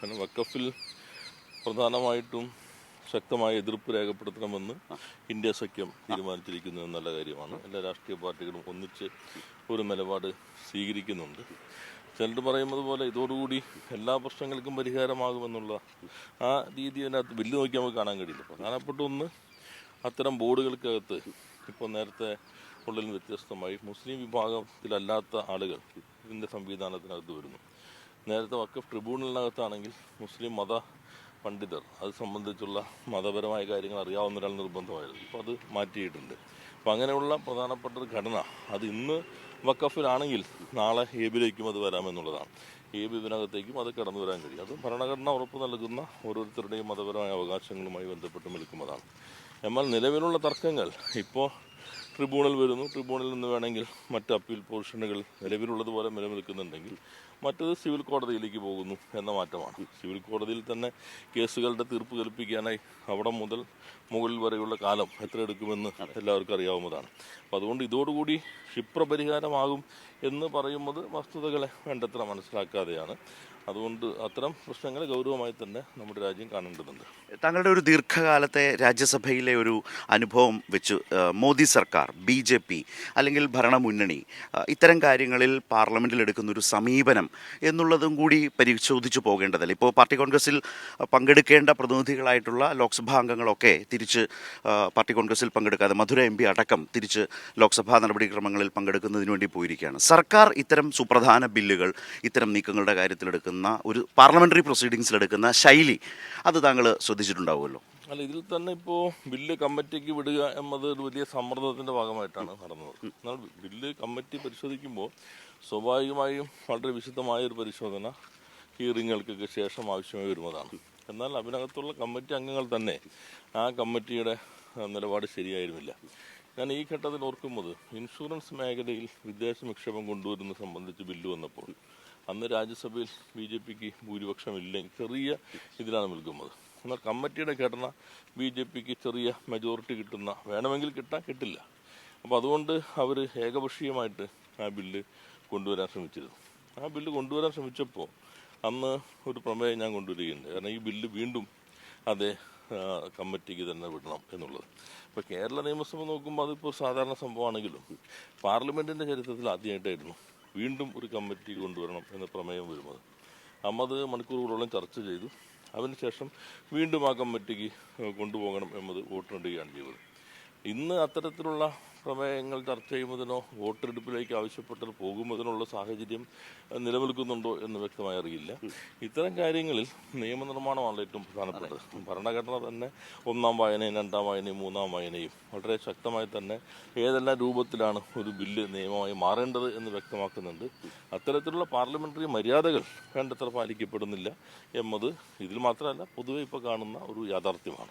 കാരണം വക്കഫിൽ പ്രധാനമായിട്ടും ശക്തമായ എതിർപ്പ് രേഖപ്പെടുത്തണമെന്ന് ഇന്ത്യ സഖ്യം തീരുമാനിച്ചിരിക്കുന്നത് നല്ല കാര്യമാണ്. എല്ലാ രാഷ്ട്രീയ പാർട്ടികളും ഒന്നിച്ച് ഒരു നിലപാട് സ്വീകരിക്കുന്നുണ്ട്. ചിലർ പറയുന്നത് പോലെ ഇതോടുകൂടി എല്ലാ പ്രശ്നങ്ങൾക്കും പരിഹാരമാകുമെന്നുള്ള ആ രീതി അതിനകത്ത് ബില്ല് നോക്കി നമുക്ക് കാണാൻ കഴിയില്ല. പ്രധാനപ്പെട്ട ഒന്ന് അത്തരം ബോർഡുകൾക്കകത്ത് ഇപ്പോൾ നേരത്തെ ഉള്ളതിൽ വ്യത്യസ്തമായി മുസ്ലിം വിഭാഗത്തിലല്ലാത്ത ആളുകൾ ഇതിന്റെ സംവിധാനത്തിനകത്ത് വരുന്നു. നേരത്തെ വക്കഫ് ട്രിബ്യൂണലിനകത്താണെങ്കിൽ മുസ്ലിം മത പണ്ഡിതർ അത് സംബന്ധിച്ചുള്ള മതപരമായ കാര്യങ്ങൾ അറിയാവുന്ന ഒരാൾ നിർബന്ധമായിരുന്നു. ഇപ്പോൾ അത് മാറ്റിയിട്ടുണ്ട്. അപ്പോൾ അങ്ങനെയുള്ള പ്രധാനപ്പെട്ട ഒരു ഘടന അത് ഇന്ന് വക്കഫിലാണെങ്കിൽ നാളെ ഏബിലേക്കും അത് വരാമെന്നുള്ളതാണ്. ഏബ് ഇതിനകത്തേക്കും അത് കടന്നു വരാൻ കഴിയും. അത് ഭരണഘടന ഉറപ്പ് നൽകുന്ന ഓരോരുത്തരുടെയും മതപരമായ അവകാശങ്ങളുമായി ബന്ധപ്പെട്ട് നിൽക്കുന്നതാണ്. എന്നാൽ നിലവിലുള്ള തർക്കങ്ങൾ ഇപ്പോൾ ട്രിബ്യൂണൽ വരുന്നു. ട്രിബ്യൂണലിൽ നിന്ന് വേണമെങ്കിൽ മറ്റ് അപ്പീൽ പോർഷനുകൾ നിലവിലുള്ളതുപോലെ നിലനിൽക്കുന്നുണ്ടെങ്കിൽ മറ്റത് സിവിൽ കോടതിയിലേക്ക് പോകുന്നു എന്ന മാറ്റമാണ്. സിവിൽ കോടതിയിൽ തന്നെ കേസുകളുടെ തീർപ്പ് കൽപ്പിക്കാനായി അവിടെ മുതൽ മുകളിൽ വരെയുള്ള കാലം എത്ര എടുക്കുമെന്ന് എല്ലാവർക്കും അറിയാവുന്നതാണ്. അപ്പം അതുകൊണ്ട് ഇതോടുകൂടി ക്ഷിപ്രപരിഹാരമാകും എന്ന് പറയുന്നത് വസ്തുതകളെ വേണ്ടത്ര മനസ്സിലാക്കാതെയാണ്. അതുകൊണ്ട് അത്തരം പ്രശ്നങ്ങൾ ഗൗരവമായി തന്നെ നമ്മുടെ രാജ്യം കാണേണ്ടതുണ്ട്. താങ്കളുടെ ഒരു ദീർഘകാലത്തെ രാജ്യസഭയിലെ ഒരു അനുഭവം വെച്ച് മോദി സർക്കാർ ബി ജെ പി അല്ലെങ്കിൽ ഭരണമുന്നണി ഇത്തരം കാര്യങ്ങളിൽ പാർലമെന്റിൽ എടുക്കുന്ന ഒരു സമീപനം എന്നുള്ളതും കൂടി പരിശോധിച്ചു പോകേണ്ടതല്ല? ഇപ്പോൾ പാർട്ടി കോൺഗ്രസിൽ പങ്കെടുക്കേണ്ട പ്രതിനിധികളായിട്ടുള്ള ലോക്സഭാ അംഗങ്ങളൊക്കെ തിരിച്ച് പാർട്ടി കോൺഗ്രസിൽ പങ്കെടുക്കാതെ മധുര എം പി അടക്കം തിരിച്ച് ലോക്സഭാ നടപടിക്രമങ്ങളിൽ പങ്കെടുക്കുന്നതിന് വേണ്ടി പോയിരിക്കുകയാണ്. സർക്കാർ ഇത്തരം സുപ്രധാന ബില്ലുകൾ ഇത്തരം നീക്കങ്ങളുടെ കാര്യത്തിലെടുക്കുന്ന ഒരു പാർലമെന്ററി പ്രൊസീഡിങ്സിലെടുക്കുന്ന ശൈലി അത് താങ്കൾ ശ്രദ്ധിച്ചിട്ടുണ്ടാവുമല്ലോ. അല്ല ഇതിൽ തന്നെ ഇപ്പോൾ ബില്ല് കമ്മിറ്റിക്ക് വിടുക എന്നത് ഒരു വലിയ സമ്മർദ്ദത്തിന്റെ ഭാഗമായിട്ടാണ് നടന്നത്. എന്നാൽ ബില്ല് കമ്മിറ്റി പരിശോധിക്കുമ്പോൾ സ്വാഭാവികമായും വളരെ വിശദമായ ഒരു പരിശോധന ഹിയറിങ്ങുകൾക്കൊക്കെ ശേഷം ആവശ്യമായി വരുന്നതാണ്. എന്നാൽ അതിനകത്തുള്ള കമ്മിറ്റി അംഗങ്ങൾ തന്നെ ആ കമ്മിറ്റിയുടെ നിലപാട് ശരിയായിരുന്നില്ല. ഞാൻ ഈ ഘട്ടത്തിൽ ഓർക്കുന്നത് ഇൻഷുറൻസ് മേഖലയിൽ വിദേശ നിക്ഷേപം കൊണ്ടുവരുന്നത് സംബന്ധിച്ച് ബില്ല് വന്നപ്പോൾ അന്ന് രാജ്യസഭയിൽ ബി ജെ പിക്ക് ഭൂരിപക്ഷം ഇല്ലെങ്കിൽ ചെറിയ ഇതിലാണ് നിൽക്കുന്നത്. എന്നാൽ കമ്മിറ്റിയുടെ ഘടന ബി ജെ പിക്ക് ചെറിയ മെജോറിറ്റി കിട്ടുന്ന വേണമെങ്കിൽ കിട്ടാൻ കിട്ടില്ല. അപ്പോൾ അതുകൊണ്ട് അവർ ഏകപക്ഷീയമായിട്ട് ആ ബില്ല് കൊണ്ടുവരാൻ ശ്രമിച്ചിരുന്നു. ആ ബില്ല് കൊണ്ടുവരാൻ ശ്രമിച്ചപ്പോൾ അന്ന് ഒരു പ്രമേയം ഞാൻ കൊണ്ടുവരികയുണ്ട് കാരണം ഈ ബില്ല് വീണ്ടും അതേ കമ്മിറ്റിക്ക് തന്നെ വിടണം എന്നുള്ളത്. ഇപ്പോൾ കേരള നിയമസഭ നോക്കുമ്പോൾ അതിപ്പോൾ സാധാരണ സംഭവമാണെങ്കിലും പാർലമെന്റിന്റെ ചരിത്രത്തിൽ ആദ്യമായിട്ടായിരുന്നു വീണ്ടും ഒരു കമ്മിറ്റി കൊണ്ടുവരണം എന്ന പ്രമേയം വരുന്നത്. അമ്മത് മണിക്കൂറുകളോളം ചർച്ച ചെയ്തു. അതിനുശേഷം വീണ്ടും ആ കമ്മിറ്റിക്ക് കൊണ്ടുപോകണം എന്നത് വോട്ടിനിടുകയാണ് ചെയ്തത്. ഇന്ന് അത്തരത്തിലുള്ള പ്രമേയങ്ങൾ ചർച്ച ചെയ്യുന്നതിനോ വോട്ടെടുപ്പിലേക്ക് ആവശ്യപ്പെട്ട് പോകുന്നതിനുള്ള സാഹചര്യം നിലനിൽക്കുന്നുണ്ടോ എന്ന് വ്യക്തമായി അറിയില്ല. ഇത്തരം കാര്യങ്ങളിൽ നിയമനിർമ്മാണമാണ് ഏറ്റവും പ്രധാനപ്പെട്ടത്. ഭരണഘടന തന്നെ ഒന്നാം വായനയും രണ്ടാം വായനയും മൂന്നാം വായനയും വളരെ ശക്തമായി തന്നെ ഏതെല്ലാം രൂപത്തിലാണ് ഒരു ബില്ല് നിയമമായി മാറേണ്ടത് എന്ന് വ്യക്തമാക്കുന്നുണ്ട്. അത്തരത്തിലുള്ള പാർലമെന്ററി മര്യാദകൾ വേണ്ടത്ര പാലിക്കപ്പെടുന്നില്ല എന്നത് ഇതിൽ മാത്രമല്ല പൊതുവെ ഇപ്പോൾ കാണുന്ന ഒരു യാഥാർത്ഥ്യമാണ്.